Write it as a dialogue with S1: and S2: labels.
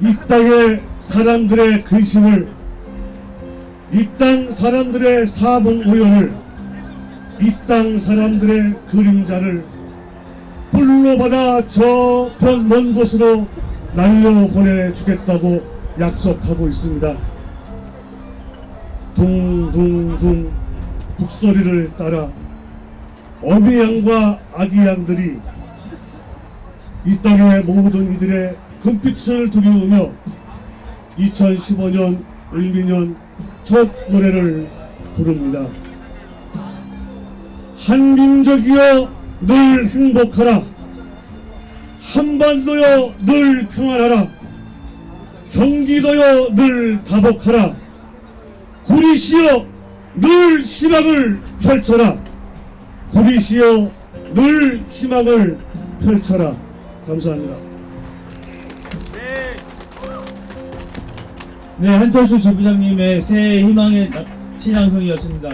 S1: 이 땅의 사람들의 근심을 이 땅 사람들의 사분 오연을 이 땅 사람들의 그림자를 뿔로 받아 저편 먼 곳으로 날려보내 주겠다고 약속하고 있습니다. 둥둥둥 북소리를 따라 어미 양과 아기 양들이 이 땅의 모든 이들의 금빛을 두리우며 2015년 을미년 첫 노래를 부릅니다. 한민족이여 늘 행복하라. 한반도여 늘 평안하라. 경기도여 늘 다복하라. 구리시여 늘 희망을 펼쳐라. 구리시여 늘 희망을 펼쳐라. 감사합니다.
S2: 네, 한철수 지부장님의 새해 희망의 나- 신앙송이었습니다.